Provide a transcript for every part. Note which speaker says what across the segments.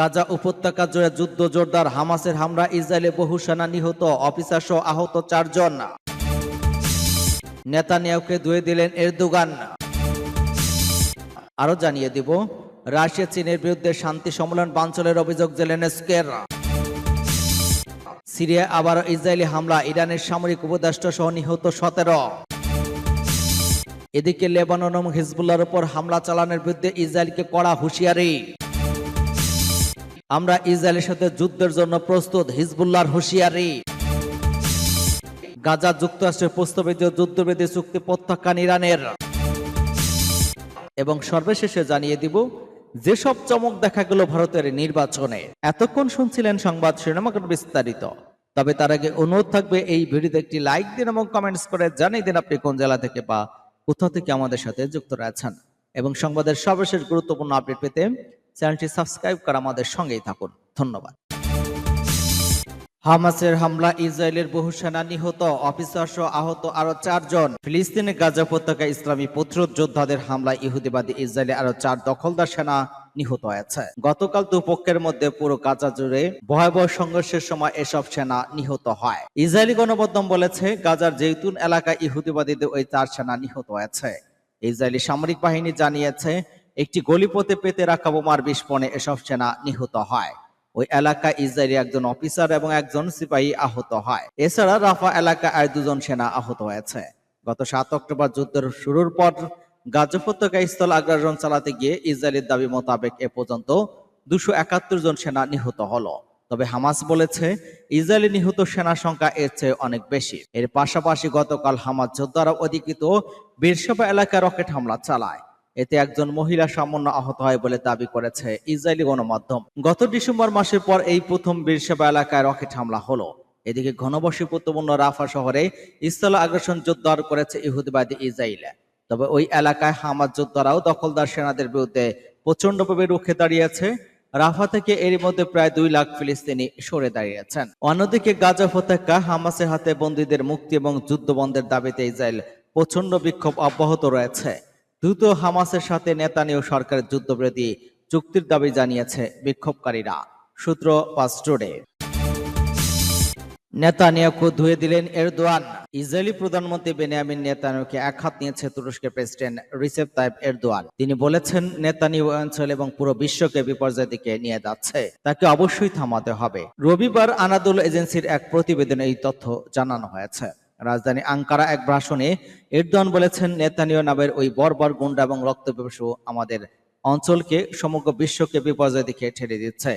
Speaker 1: গাজা উপত্যকা জয়ে যুদ্ধ জোরদার হামাসের হামলা ইসরায়েলে বহু সেনা নিহত অফিসার সহ আহত চারজন নেতানিয়াউকে ধুয়ে দিলেন এরদোগান আরো জানিয়ে দিব রাশিয়া চীনের বিরুদ্ধে শান্তি সম্মেলন বাঞ্চলের অভিযোগ জেলেনস্কের সিরিয়া আবারও ইসরায়েলি হামলা ইরানের সামরিক উপদেষ্টা সহ নিহত সতেরো এদিকে লেবাননম হিজবুল্লার উপর হামলা চালানোর বিরুদ্ধে ইসরায়েলকে কড়া হুঁশিয়ারি আমরা ইসরায়েলের সাথে যুদ্ধের জন্য প্রস্তুত হিজবুল্লাহর হুঁশিয়ারি গাজা যুক্তরাষ্ট্রের প্রস্তাবিত যুদ্ধবিধি চুক্তি প্রত্যাখ্যান ইরানের এবং সর্বশেষে জানিয়ে দিব যেসব চমক দেখা গেল ভারতের নির্বাচনে এতক্ষণ শুনছিলেন সংবাদ শিরোনামাকর বিস্তারিত তবে তার আগে অনুরোধ থাকবে এই ভিডিওতে একটি লাইক দিন এবং কমেন্টস করে জানিয়ে দিন আপনি কোন জেলা থেকে বা কোথা থেকে আমাদের সাথে যুক্ত রয়েছেন এবং সংবাদের সর্বশেষ গুরুত্বপূর্ণ আপডেট পেতে চ্যানেলটি সাবস্ক্রাইব করা আমাদের সঙ্গেই থাকুন ধন্যবাদ হামাসের হামলা ইসরায়েলের বহু সেনা নিহত অফিসার সহ আহত আরো চারজন ফিলিস্তিনের গাজা উপত্যকা ইসলামী প্রতিরোধ যোদ্ধাদের হামলায় ইহুদিবাদী ইসরায়েলে আরো চার দখলদার সেনা নিহত হয়েছে গতকাল দুপক্ষের মধ্যে পুরো গাজা জুড়ে ভয়াবহ সংঘর্ষের সময় এসব সেনা নিহত হয় ইসরায়েলি গণমাধ্যম বলেছে গাজার জৈতুন এলাকায় ইহুদিবাদীদের ওই চার সেনা নিহত হয়েছে ইসরায়েলি সামরিক বাহিনী জানিয়েছে একটি গলিপথে পেতে রাখা বোমার বিস্ফোরণে এসব সেনা নিহত হয় ওই এলাকা ইসরায়েলি একজন অফিসার এবং একজন সিপাহী আহত হয় এছাড়া রাফা এলাকা আর দুজন সেনা আহত হয়েছে গত সাত অক্টোবর যুদ্ধের শুরুর পর গাজ উপত্যকা স্থল আগ্রাসন চালাতে গিয়ে ইসরায়েলের দাবি মোতাবেক এ পর্যন্ত দুশো একাত্তর জন সেনা নিহত হলো তবে হামাস বলেছে ইসরায়েলি নিহত সেনা সংখ্যা এর চেয়ে অনেক বেশি এর পাশাপাশি গতকাল হামাস যোদ্ধারা অধিকৃত বীরসভা এলাকায় রকেট হামলা চালায় এতে একজন মহিলা সামান্য আহত হয় বলে দাবি করেছে ইসরায়েলি গণমাধ্যম গত ডিসেম্বর মাসের পর এই প্রথম বীরসেবা এলাকায় রকেট হামলা হলো এদিকে ঘনবসীপূর্তপূর্ণ রাফা শহরে ইসলাম আগ্রাসন যোদ্ধার করেছে ইহুদিবাদী ইসরায়েল তবে ওই এলাকায় হামাজ যোদ্ধারাও দখলদার সেনাদের বিরুদ্ধে প্রচণ্ডভাবে রুখে দাঁড়িয়েছে রাফা থেকে এর মধ্যে প্রায় দুই লাখ ফিলিস্তিনি সরে দাঁড়িয়েছেন অন্যদিকে গাজা ফতেকা হামাসের হাতে বন্দীদের মুক্তি এবং যুদ্ধবন্ধের দাবিতে ইসরায়েল প্রচণ্ড বিক্ষোভ অব্যাহত রয়েছে দ্রুত হামাসের সাথে নেতানিও সরকারের যুদ্ধবিরতি চুক্তির দাবি জানিয়েছে বিক্ষোভকারীরা সূত্র পাস্টোডে নেতানিয়াকু ধুয়ে দিলেন এরদোয়ান ইসরায়েলি প্রধানমন্ত্রী বেনিয়ামিন নেতানিয়াকে একহাত নিয়েছে তুরস্কের প্রেসিডেন্ট রিসেপ তাইব এরদোয়ান তিনি বলেছেন নেতানি অঞ্চল এবং পুরো বিশ্বকে বিপর্যয় দিকে নিয়ে যাচ্ছে তাকে অবশ্যই থামাতে হবে রবিবার আনাদুল এজেন্সির এক প্রতিবেদনে এই তথ্য জানানো হয়েছে রাজধানী আঙ্কারা এক ভাষণে এরদন বলেছেন নেতানীয় নামের ওই বর্বর গুন্ডা এবং রক্তপিপাসু আমাদের অঞ্চলকে সমগ্র বিশ্বকে বিপর্যয় দিকে ঠেলে দিচ্ছে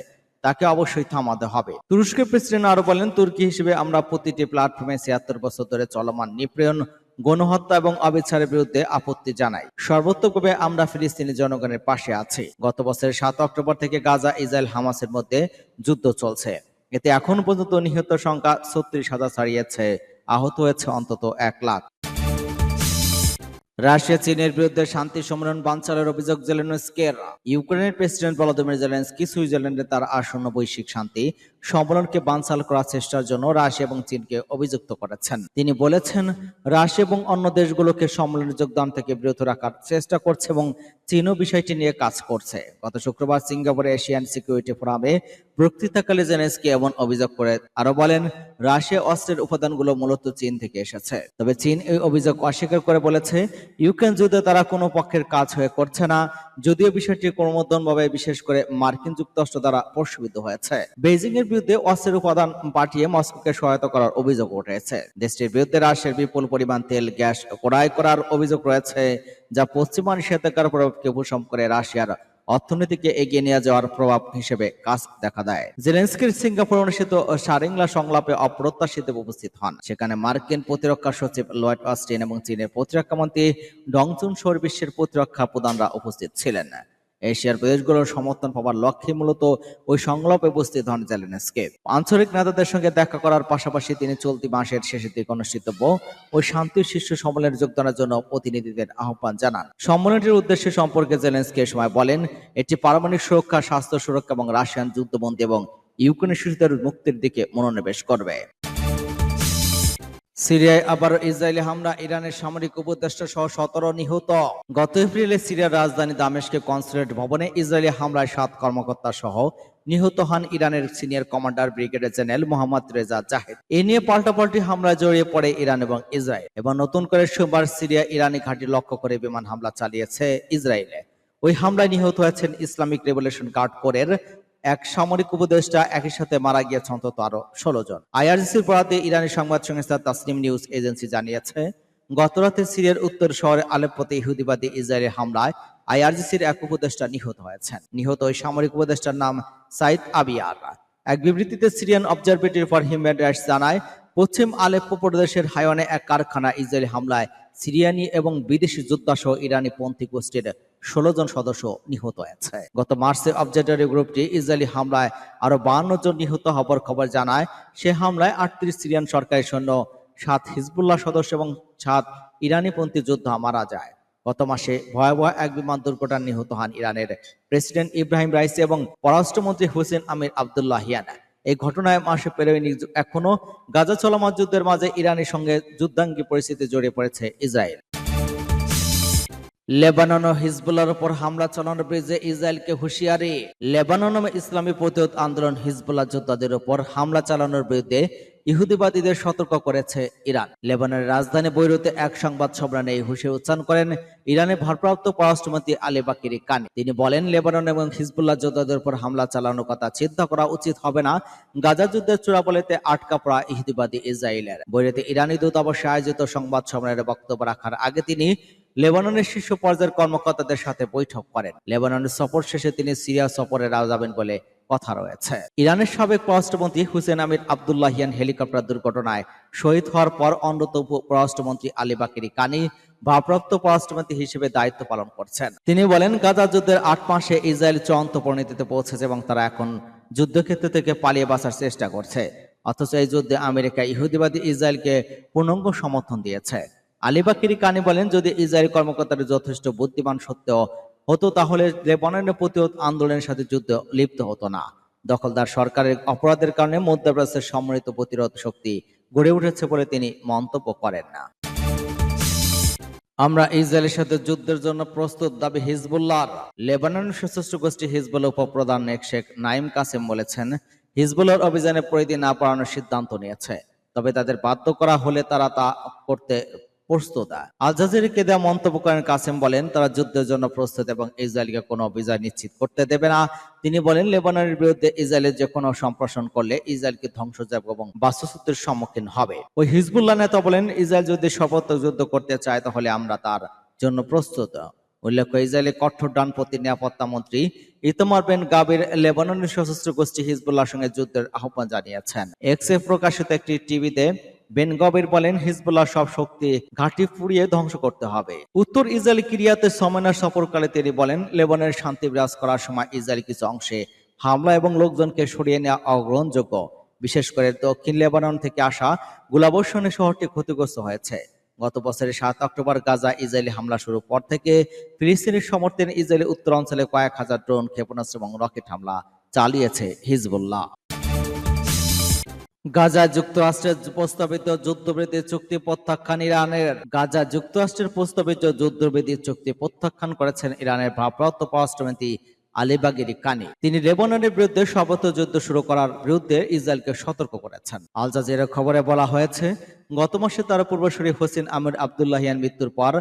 Speaker 1: তাকে অবশ্যই থামাতে হবে তুরস্কের প্রেসিডেন্ট আরো বলেন তুর্কি হিসেবে আমরা প্রতিটি প্ল্যাটফর্মে ছিয়াত্তর বছর ধরে চলমান নিপ্রয়ন গণহত্যা এবং অবিচ্ছারের বিরুদ্ধে আপত্তি জানাই সর্বোত্তভাবে আমরা ফিলিস্তিনি জনগণের পাশে আছি গত বছরের সাত অক্টোবর থেকে গাজা ইসরায়েল হামাসের মধ্যে যুদ্ধ চলছে এতে এখন পর্যন্ত নিহত সংখ্যা ছত্রিশ হাজার ছাড়িয়েছে আহত হয়েছে অন্তত এক লাখ রাশিয়া চীনের বিরুদ্ধে শান্তি সম্মেলন বানচালের অভিযোগ জেলেনস্কের ইউক্রেনের প্রেসিডেন্ট ভলোদিমির জেলেন্সকি সুইজারল্যান্ডে তার আসন্ন বৈশ্বিক শান্তি সম্মেলনকে বানচাল করার চেষ্টার জন্য রাশিয়া এবং চীনকে অভিযুক্ত করেছেন তিনি বলেছেন রাশিয়া এবং অন্য দেশগুলোকে সম্মেলনের যোগদান থেকে বিরত রাখার চেষ্টা করছে এবং চীনও বিষয়টি নিয়ে কাজ করছে গত শুক্রবার সিঙ্গাপুরে এশিয়ান সিকিউরিটি ফোরামে বক্তৃতাকালে জেনেসকে এমন অভিযোগ করে আরো বলেন রাশিয়া অস্ত্রের উপাদানগুলো মূলত চীন থেকে এসেছে তবে চীন এই অভিযোগ অস্বীকার করে বলেছে ইউক্রেন যুদ্ধে তারা কোনো পক্ষের কাজ হয়ে করছে না যদিও বিষয়টি ক্রমোদ্যমভাবে বিশেষ করে মার্কিন যুক্তরাষ্ট্র দ্বারা প্রশ্বিত হয়েছে বেজিং এর বিরুদ্ধে অস্ত্রের উপাদান পাঠিয়ে মস্কোকে সহায়তা করার অভিযোগ উঠেছে দেশটির বিরুদ্ধে রাশিয়ার বিপুল পরিমাণ তেল গ্যাস ক্রয় করার অভিযোগ রয়েছে যা পশ্চিমা নিষেধাজ্ঞার প্রভাবকে উপশম করে রাশিয়ার অর্থনীতিকে এগিয়ে নিয়ে যাওয়ার প্রভাব হিসেবে কাজ দেখা দেয় জেলেন্সকির সিঙ্গাপুর অনুষ্ঠিত সারিংলা সংলাপে অপ্রত্যাশিত উপস্থিত হন সেখানে মার্কিন প্রতিরক্ষা সচিব লয়েড অস্টিন এবং চীনের প্রতিরক্ষা মন্ত্রী ডংচুন সোর বিশ্বের প্রতিরক্ষা প্রধানরা উপস্থিত ছিলেন এশিয়ার প্রদেশগুলোর সমর্থন পাওয়ার লক্ষ্যে মূলত ওই সংলাপে উপস্থিত হন জেলেনস্কে আঞ্চলিক নেতাদের সঙ্গে দেখা করার পাশাপাশি তিনি চলতি মাসের শেষের দিকে অনুষ্ঠিতব্য ওই শান্তির শীর্ষ সম্মেলনের যোগদানের জন্য প্রতিনিধিদের আহ্বান জানান সম্মেলনটির উদ্দেশ্য সম্পর্কে জেলেন্সকে সময় বলেন এটি পারমাণবিক সুরক্ষা স্বাস্থ্য সুরক্ষা এবং রাশিয়ান যুদ্ধবন্দী এবং ইউক্রেনের শিশুদের মুক্তির দিকে মনোনিবেশ করবে সিরিয়ায় আবার ইসরায়েলি হামলা ইরানের সামরিক উপদেষ্টা সহ সতেরো নিহত গত এপ্রিলে সিরিয়ার রাজধানী দামেশকে কনসুলেট ভবনে ইসরায়েলি হামলায় সাত কর্মকর্তা সহ নিহত হন ইরানের senior commander brigadier general Mohammad Reza Zahedi এ নিয়ে পাল্টাপাল্টি হামলা জড়িয়ে পড়ে ইরান এবং ইসরায়েল এবং নতুন করে সোমবার সিরিয়া ইরানি ঘাঁটি লক্ষ্য করে বিমান হামলা চালিয়েছে ইসরায়েলে ওই হামলায় নিহত হয়েছেন ইসলামিক রেভলিউশন গার্ড কোরের এক সামরিক উপদেষ্টা একই সাথে মারা গিয়েছে অন্তত আরো ষোলো জন আইআরসির পড়াতে ইরানি সংবাদ সংস্থা তাসলিম নিউজ এজেন্সি জানিয়েছে গতরাতে সিরিয়ার উত্তর শহরে আলেপতে ইহুদিবাদী ইসরায়েলের হামলায় আইআরজিসির এক উপদেষ্টা নিহত হয়েছেন নিহত ওই সামরিক উপদেষ্টার নাম সাইদ আবিয়ার এক বিবৃতিতে Syrian observatory for human rights জানায় পশ্চিম আলেপ্পো প্রদেশের হায়নে এক কারখানা ইসরায়েলি হামলায় সিরিয়ানি এবং বিদেশি যোদ্ধা সহ ইরানি পন্থী গোষ্ঠীর ষোলো জন সদস্য নিহত হয়েছে গত মার্চে অবজারভারি গ্রুপটি ইসরায়েলি হামলায় আরো বান্ন জন নিহত হবার খবর জানায় সে হামলায় আটত্রিশ সিরিয়ান সরকারি সৈন্য সাত হিজবুল্লাহ সদস্য এবং সাত ইরানিপন্থী যোদ্ধা মারা যায় গত মাসে ভয়াবহ এক বিমান দুর্ঘটনায় নিহত হন ইরানের প্রেসিডেন্ট ইব্রাহিম রাইসি এবং পররাষ্ট্রমন্ত্রী হুসেন আমির আবদুল্লাহিয়ানা এই ঘটনায় মাসে পেরোয়নি এখনো গাজা চলমান যুদ্ধের মাঝে ইরানের সঙ্গে যুদ্ধাঙ্গী পরিস্থিতি জড়িয়ে পড়েছে ইসরায়েল লেবানন ও হিজবুল্লার উপর হামলা চালানোর বিরুদ্ধে ইসরায়েলকে হুঁশিয়ারি লেবানন ইসলামী প্রতিরোধ আন্দোলন হিজবুল্লাহ যোদ্ধাদের উপর হামলা চালানোর বিরুদ্ধে ইহুদিবাদীদের সতর্ক করেছে ইরান লেবানের রাজধানী বৈরুতে এক সংবাদ সম্মেলনে এই হুশে উচ্চারণ করেন ইরানের ভারপ্রাপ্ত পররাষ্ট্রমন্ত্রী আলী বাকিরি কানি তিনি বলেন লেবানন এবং হিজবুল্লাহ যোদ্ধাদের উপর হামলা চালানোর কথা চিন্তা করা উচিত হবে না গাজা যুদ্ধের চূড়াবলিতে আটকা পড়া ইহুদিবাদী ইসরায়েলের বৈরুতে ইরানি দূতাবাসে আয়োজিত সংবাদ সম্মেলনে বক্তব্য রাখার আগে তিনি লেবাননের শীর্ষ পর্যায়ের কর্মকর্তাদের সাথে বৈঠক করেন লেবাননের সফর শেষে তিনি সিরিয়া সফরে যাবেন বলে কথা রয়েছে ইরানের সাবেক পররাষ্ট্রমন্ত্রী হুসেন আমির আবদুল্লাহিয়ান হেলিকপ্টার দুর্ঘটনায় শহীদ হওয়ার পর অন্যত পররাষ্ট্রমন্ত্রী আলী বাকিরি কানি ভারপ্রাপ্ত পররাষ্ট্রমন্ত্রী হিসেবে দায়িত্ব পালন করছেন তিনি বলেন গাজা যুদ্ধের আট মাসে ইসরায়েল চূড়ান্ত পরিণতিতে পৌঁছেছে এবং তারা এখন যুদ্ধক্ষেত্র থেকে পালিয়ে বাঁচার চেষ্টা করছে অথচ এই যুদ্ধে আমেরিকা ইহুদিবাদী ইসরায়েলকে পূর্ণাঙ্গ সমর্থন দিয়েছে আলিবাকিরি কানি বলেন যদি ইসরায়েল কর্মকর্তারা যথেষ্ট বুদ্ধিমান সত্ত্বেও হতো তাহলে লেবাননের প্রতিরোধ আন্দোলনের সাথে যুদ্ধ লিপ্ত হতো না দখলদার সরকারের অপরাধের কারণে মধ্যপ্রাচ্যের সম্মিলিত প্রতিরোধ শক্তি গড়ে উঠেছে বলে তিনি মন্তব্য করেন না আমরা ইসরায়েলের সাথে যুদ্ধের জন্য প্রস্তুত দাবি হিজবুল্লাহ লেবানন সশস্ত্র গোষ্ঠী হিজবুল্লাহ উপপ্রধান শেখ নাইম কাসেম বলেছেন হিজবুল্লাহর অভিযানে পরিধি না পড়ানোর সিদ্ধান্ত নিয়েছে তবে তাদের বাধ্য করা হলে তারা তা করতে প্রস্তুতা আল জাজির কেদা মন্তব্য করেন কাসেম বলেন তারা যুদ্ধের জন্য প্রস্তুত এবং ইসরায়েলকে কোনো বিজয় নিশ্চিত করতে দেবে না তিনি বলেন লেবাননের বিরুদ্ধে ইসরায়েলের যে কোনো সম্প্রসারণ করলে ইসরায়েলকে ধ্বংস ধ্বংসযোগ্য এবং বাস্তুসূত্রের সম্মুখীন হবে ওই হিজবুল্লাহ নেতা বলেন ইসরায়েল যদি সর্বত্র যুদ্ধ করতে চায় তাহলে আমরা তার জন্য প্রস্তুত উল্লেখ্য ইসরায়েলের কঠোর ডানপতি নিরাপত্তা মন্ত্রী ইতমার বেন গাবির লেবাননের সশস্ত্র গোষ্ঠী হিজবুল্লাহর সঙ্গে যুদ্ধের আহ্বান জানিয়েছেন এক্সে প্রকাশিত একটি টিভিতে বেনগবির বলেন হিজবুল্লাহ সব শক্তি ঘাঁটি পুড়িয়ে ধ্বংস করতে হবে উত্তর ইসরায়েল ক্রিয়াতে সমানার সফরকালে তিনি বলেন লেবনের শান্তি বিরাজ করার সময় ইসরায়েল কিছু অংশে হামলা এবং লোকজনকে সরিয়ে নেওয়া অগ্রহণযোগ্য বিশেষ করে দক্ষিণ লেবানন থেকে আসা গোলাবর্ষণে শহরটি ক্ষতিগ্রস্ত হয়েছে গত বছরের সাত অক্টোবর গাজা ইসরায়েলি হামলা শুরুর পর থেকে ফিলিস্তিনের সমর্থনে ইসরায়েলি উত্তর অঞ্চলে কয়েক হাজার ড্রোন ক্ষেপণাস্ত্র এবং রকেট হামলা চালিয়েছে হিজবুল্লাহ গাজা যুক্তরাষ্ট্রের প্রস্তাবিত যুদ্ধবিরতি চুক্তি প্রত্যাখ্যান ইরানের গাজা যুক্তরাষ্ট্রের প্রস্তাবিত যুদ্ধবিরতি চুক্তি প্রত্যাখ্যান করেছেন ইরানের ভারপ্রাপ্ত পররাষ্ট্রমন্ত্রী আলিবাগিরি কানি তিনি লেবাননের বিরুদ্ধে সর্বত যুদ্ধ শুরু করার বিরুদ্ধে ইসরায়েলকে সতর্ক করেছেন আল জাজিরা খবরে বলা হয়েছে গত মাসে তার পূর্বসরী হোসেন আমির আবদুল্লাহিয়ান মৃত্যুর পর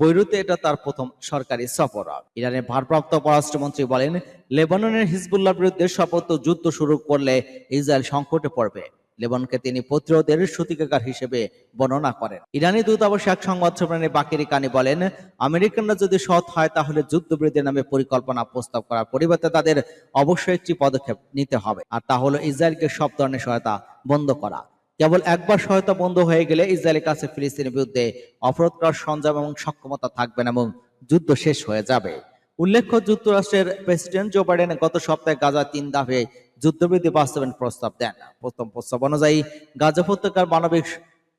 Speaker 1: বৈরুতে এটা তার প্রথম সরকারি সফর ইরানের ভারপ্রাপ্ত পররাষ্ট্রমন্ত্রী বলেন লেবাননের হিজবুল্লাহর বিরুদ্ধে সর্বত যুদ্ধ শুরু করলে ইসরায়েল সংকটে পড়বে লেবনকে তিনি প্রতিরোধের সূতিকাগার হিসেবে বর্ণনা করেন ইরানি দূতাবাস এক সংবাদ সম্মেলনে বাকিরি কানি বলেন আমেরিকানরা যদি সৎ হয় তাহলে যুদ্ধবিরতির নামে পরিকল্পনা প্রস্তাব করার পরিবর্তে তাদের অবশ্যই একটি পদক্ষেপ নিতে হবে আর তা হলো ইসরায়েলকে সব ধরনের সহায়তা বন্ধ করা কেবল একবার সহায়তা বন্ধ হয়ে গেলে ইসরায়েলের কাছে ফিলিস্তিনের বিরুদ্ধে অপরাধ করার সঞ্জাম এবং সক্ষমতা থাকবে না এবং যুদ্ধ শেষ হয়ে যাবে উল্লেখ্য যুক্তরাষ্ট্রের প্রেসিডেন্ট জো বাইডেন গত সপ্তাহে গাজা তিন দাফে যুদ্ধবিধি বাস্তবায়ন প্রস্তাব দেন প্রথম প্রস্তাব অনুযায়ী গাজা উপত্যকার মানবিক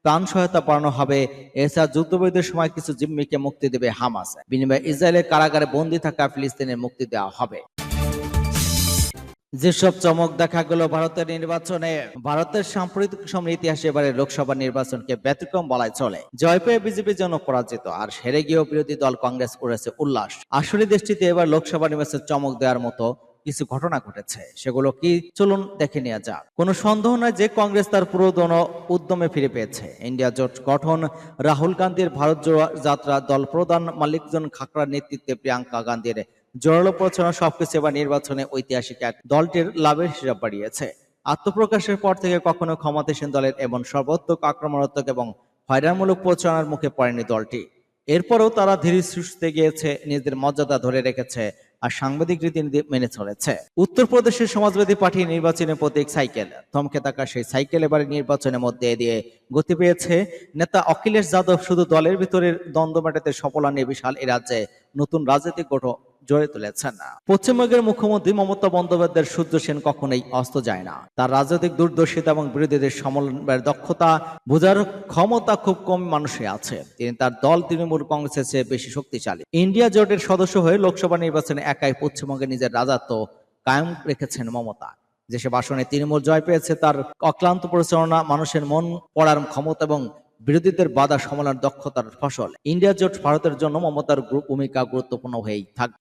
Speaker 1: ত্রাণ সহায়তা বাড়ানো হবে এছাড়া যুদ্ধবিরতির সময় কিছু জিম্মিকে মুক্তি দেবে হামাস বিনিময়ে ইসরায়েলের কারাগারে বন্দি থাকা ফিলিস্তিনের মুক্তি দেওয়া হবে যেসব চমক দেখা গেল ভারতের নির্বাচনে ভারতের সাম্প্রতিক সময় ইতিহাসে এবারে লোকসভা নির্বাচনকে ব্যতিক্রম বলায় চলে জয় পেয়ে বিজেপি যেন পরাজিত আর সেরে গিয়েও বিরোধী দল কংগ্রেস করেছে উল্লাস আসলে দেশটিতে এবার লোকসভা নির্বাচন চমক দেওয়ার মতো কিছু ঘটনা ঘটেছে সেগুলো কি চলুন দেখে নেওয়া যাক কোনো সন্দেহ নয় যে কংগ্রেস তার পুরোদন উদ্যমে ফিরে পেয়েছে ইন্ডিয়া জোট গঠন রাহুল গান্ধীর ভারত যাত্রা দল প্রধান মালিকজন খাকরার নেতৃত্বে প্রিয়াঙ্কা গান্ধীর জোরালো প্রচারণা সবকিছু এবার নির্বাচনে ঐতিহাসিক এক দলটির লাভের হিসাব বাড়িয়েছে আত্মপ্রকাশের পর থেকে কখনো ক্ষমতাসীন দলের এবং সর্বাত্মক আক্রমণাত্মক এবং হয়রানমূলক প্রচারণার মুখে পড়েনি দলটি এরপরও তারা ধীরে সুস্থে গিয়েছে নিজেদের মর্যাদা ধরে রেখেছে আর সাংবাদিক তিনি মেনে চলেছে উত্তরপ্রদেশের সমাজবাদী পার্টি নির্বাচনে প্রতীক সাইকেল থমকে থাকা সেই সাইকেল এবারে নির্বাচনের মধ্যে দিয়ে গতি পেয়েছে নেতা অখিলেশ যাদব শুধু দলের ভিতরের দ্বন্দ্ব মেটাতে সফল আনে বিশাল এ রাজ্যে নতুন রাজনৈতিক গঠন জড়ে তুলেছেন পশ্চিমবঙ্গের মুখ্যমন্ত্রী মমতা বন্দ্যোপাধ্যায়ের সূর্য সেন কখনোই অস্ত যায় না তার রাজনৈতিক দুর্দর্শিতা এবং বিরোধীদের সমন্বয়ের দক্ষতা বোঝার ক্ষমতা খুব কম মানুষে আছে তিনি তার দল তৃণমূল কংগ্রেসের চেয়ে বেশি শক্তিশালী ইন্ডিয়া জোটের সদস্য হয়ে লোকসভা নির্বাচনে একাই পশ্চিমবঙ্গে নিজের রাজাত্ব কায়েম রেখেছেন মমতা যেসব আসনে তৃণমূল জয় পেয়েছে তার অক্লান্ত পরিচালনা মানুষের মন পড়ার ক্ষমতা এবং বিরোধীদের বাধা সমলার দক্ষতার ফসল ইন্ডিয়া জোট ভারতের জন্য মমতার ভূমিকা গুরুত্বপূর্ণ হয়েই থাকবে